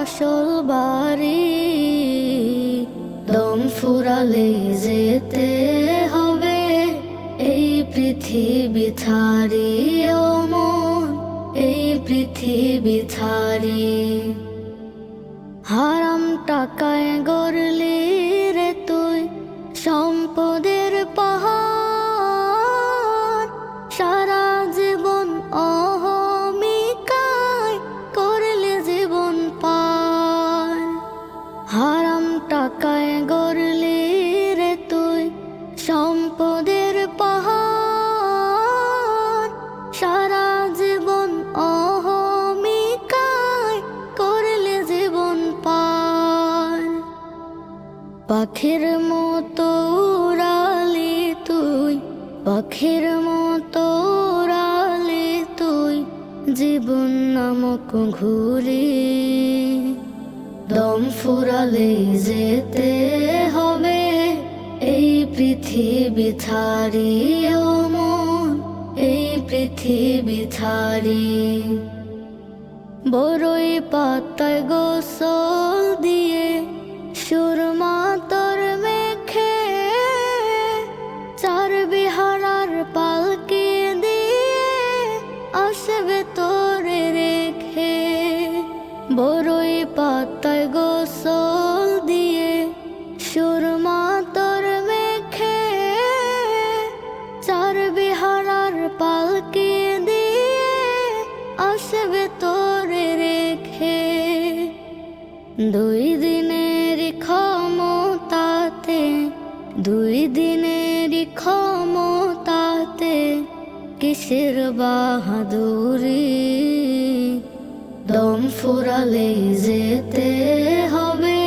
আসল বাড়ি দম ফুরালে যেতে হবে। এই পৃথিবী ছাড়ি ও মন এই পৃথিবী ছাড়ি সম্পদের পাহাড়, সারা জীবন অহমিকায় করলে জীবন পার। পাখির মতো উড়ালি তুই, পাখির মতো উড়ালি তুই, জীবন নামক ঘুরি। দম ফুরালে যেতে হবে পৃথিবী ছাড়ি ও মন এই পৃথিবী ছাড়ি। বড়ই পাতায় গোসল দিয়ে সুরমা তোর মেখে, চার বিহারার পালকে দিয়ে আসবে তোরে রেখে। বড়ই পাতায় গোসল দুই দিনের ক্ষমতাতে, দুই দিনের ক্ষমতাতে কিসের বাহাদুরি? দম ফুরালে যেতে হবে,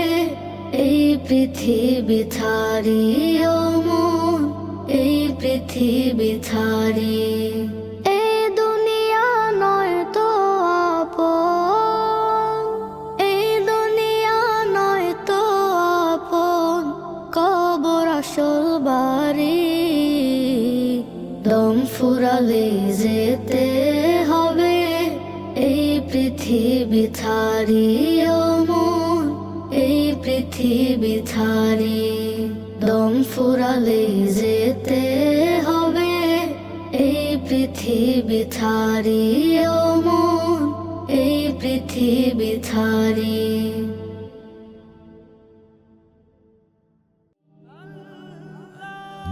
এই পৃথিবী ছাড়ি ও মন, এই পৃথিবী ছাড়ি। বাড়ি দম ফুরালে যেতে হবে। এই পৃথিবী ছাড়ি মন এই পৃথিবী ছাড়ি দম ফুরালে যেতে হবে। এই পৃথিবী ছাড়ি মন এই পৃথিবী ছাড়ি